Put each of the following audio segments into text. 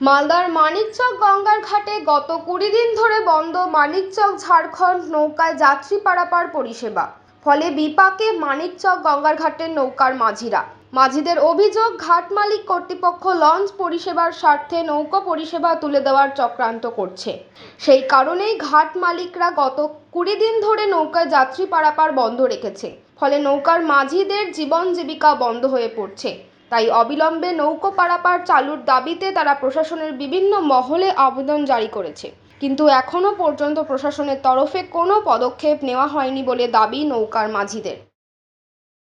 মালদার মানিকচক গঙ্গার ঘাটে গত কুড়ি দিন ধরে বন্ধ মানিকচক, ঝাড়খণ্ড নৌকায় যাত্রী পারাপার পরিষেবা। ফলে বিপাকে মানিকচক গঙ্গার ঘাটের নৌকার মাঝিরা। মাঝিদের অভিযোগ, ঘাট মালিক কর্তৃপক্ষ লঞ্চ পরিষেবার স্বার্থে নৌকা পরিষেবা তুলে দেওয়ার চক্রান্ত করছে। সেই কারণেই ঘাট মালিকরা গত কুড়ি দিন ধরে নৌকায় যাত্রী পারাপার বন্ধ রেখেছে। ফলে নৌকার মাঝিদের জীবন জীবিকা বন্ধ হয়ে পড়ছে। তাই অবিলম্বে নৌকো পারাপার চালুর দাবিতে তারা প্রশাসনের বিভিন্ন মহলে আবেদন জারি করেছে। কিন্তু এখনও পর্যন্ত প্রশাসনের তরফে কোনো পদক্ষেপ নেওয়া হয়নি বলে দাবি নৌকার মাঝিদের।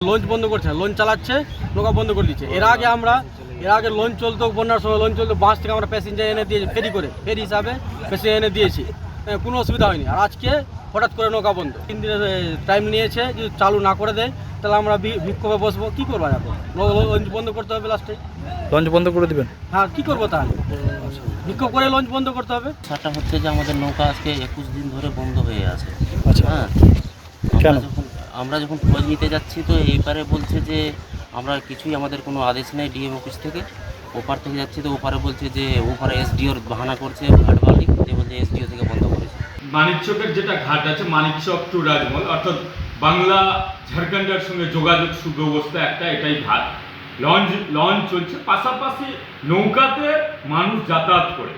লঞ্চ বন্ধ করছে। লঞ্চ চালাচ্ছে, নৌকা বন্ধ করে দিচ্ছে। এর আগে আমরা, এর আগে লঞ্চ চলতো বন্যার সময় লঞ্চ চলতো, বাস থেকে আমরা প্যাসেঞ্জার এনে দিয়েছি, ফেরি করে, ফেরি হিসাবে প্যাসেঞ্জার এনে দিয়েছি। কোনো অসুবিধা হয়নি। আর আজকে হঠাৎ করে নৌকা বন্ধ। তিন দিনের টাইম নিয়েছে যদি চালু না করে দেয় তাহলে আমরা বি- বিক্ষোভে বসবো। কী করব এখন? লঞ্চ বন্ধ করতে হবে লাস্টে লঞ্চ বন্ধ করে দিবেন? হ্যাঁ কী করব তাহলে? বিক্ষোভ করে লঞ্চ বন্ধ করতে হবে। সাটা হচ্ছে যে আমাদের নৌকা আজকে একুশ দিন ধরে বন্ধ হয়ে আছে। আচ্ছা। হ্যাঁ। আমরা যখন আমরা যখন খোঁজ নিতে যাচ্ছি তো এইবারে বলছে যে আমরা কিছুই আমাদের কোনো আদেশ নেই ডিএম অফিস থেকে। ওপার থেকে যাচ্ছি তো ওপারে বলছে যে ওপারে এসডিওর বাহানা করছে ঘাট মালিক। যে বলছে এসডিও থেকে মানিকচকের যেটা ঘাট আছে, মানিকচক টু রাজমহল, অর্থাৎ বাংলা ঝাড়খণ্ডের সঙ্গে যোগাযোগ সুব্যবস্থা একটা, এটাই ঘাট। লঞ্চ লঞ্চ চলছে, পাশাপাশি নৌকাতে মানুষ যাতায়াত করে।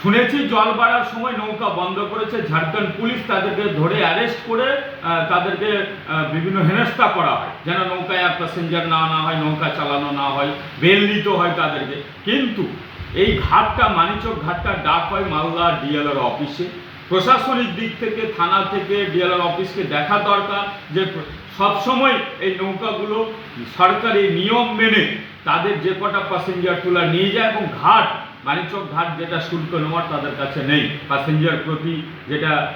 শুনেছি জল বাড়ার সময় নৌকা বন্ধ করেছে, ঝাড়খণ্ড পুলিশ তাদেরকে ধরে অ্যারেস্ট করে তাদেরকে বিভিন্ন হেনস্থা করা হয়। যেন নৌকায় আর প্যাসেঞ্জার না আনা হয়, নৌকা চালানো না হয় বেল দিতে হয় তাদেরকে। কিন্তু এই ঘাটটা মানিচক ঘাটটা ডাক হয় মালদা ডিএলআর অফিসে প্রশাসনিক দিক থেকে, থানা থেকে, ডিএলআর অফিসকে দেখা দরকার যে সবসময় এই নৌকাগুলো সরকারি নিয়ম মেনে তাদের যে কটা প্যাসেঞ্জার তোলা নিয়ে যায় এবং ঘাট মানিচক ঘাট যেটা শুল্ক নেওয়ার তাদের কাছে নেই। প্যাসেঞ্জার প্রতি যেটা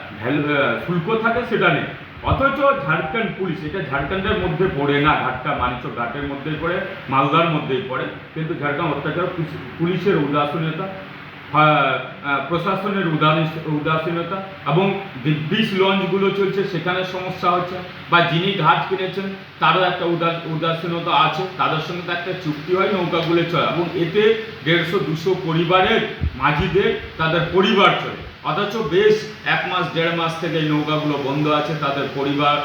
শুল্ক থাকে সেটা নেই। অথচ ঝাড়খণ্ড পুলিশ, এটা ঝাড়খণ্ডের মধ্যে পড়ে না, ঘাটটা মানিচক ঘাটের মধ্যেই পড়ে, মালদার মধ্যেই পড়ে, কিন্তু ঝাড়খণ্ড অত্যাচার পুলিশ- পুলিশের উদাসীনতা প্রশাসনের উদাসী- উদাসীনতা এবং বিশ লঞ্চগুলো চলছে সেখানে সমস্যা হচ্ছে বা যিনি ঘাট কিনেছেন তারও একটা উদাস, উদাসীনতা আছে, তাদের সঙ্গে তো একটা চুক্তি হয় নৌকাগুলো চলে এবং এতে দেড়শো দুশো পরিবারের মাঝিদের, তাদের পরিবার চলে অথচ বেশ এক মাস, দেড় মাস থেকে এই নৌকাগুলো বন্ধ আছে, তাদের পরিবার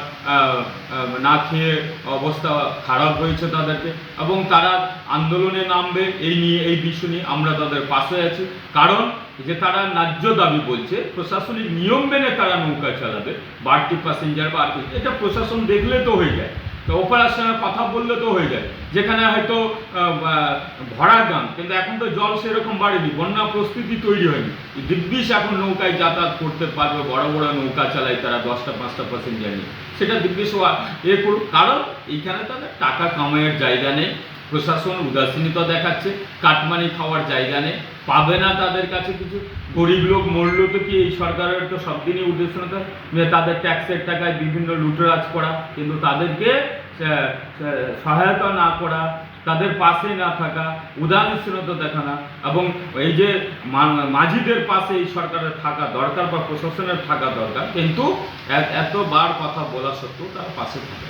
না খেয়ে অবস্থা খারাপ হয়েছে তাদেরকে এবং তারা আন্দোলনে নামবে, এই নিয়ে, এই বিষয় নিয়ে আমরা তাদের পাশে আছি। কারণ যে তারা ন্যায্য দাবি বলছে, প্রশাসনিক নিয়ম মেনে তারা নৌকা চালাবে, বাড়তি প্যাসেঞ্জার বা এটা প্রশাসন দেখলে তো হয়ে যায়। তো অপারেশনের কথা বললে তো হয়ে যায়। যেখানে হয়তো ভরার দাম, কিন্তু এখন তো জল সেরকম বাড়েনি, বন্যা প্রস্তুতি তৈরি হয়নি। দিব্যিস এখন নৌকায় যাতায়াত করতে পারবে, বড় বড় নৌকা চালায় তারা দশটা, পাঁচটা পার্সেন্ট জানি। সেটা দিব্যিস এ করুক। কারণ, এইখানে তাদের টাকা কামাইয়ের জায়গা নেই। প্রশাসন উদাসীনতা দেখাচ্ছে, কাটমানি খাওয়ার জায়গা নেই, পাবে না তাদের কাছে কিছু গরিব লোক মরলো তো কি এই সরকারের তো সব দিনই উদ্দেশ্যতা যে তাদের ট্যাক্সের টাকায় বিভিন্ন লুটরাজ করা, কিন্তু তাদেরকে সহায়তা না করা, তাদের পাশে না থাকা, উদাসীনতা দেখানো এবং এই যে মাঝিদের পাশে এই সরকারের থাকা দরকার বা প্রশাসনের থাকা দরকার, কিন্তু এতবার কথা বলা সত্ত্বেও তার পাশে থাকে।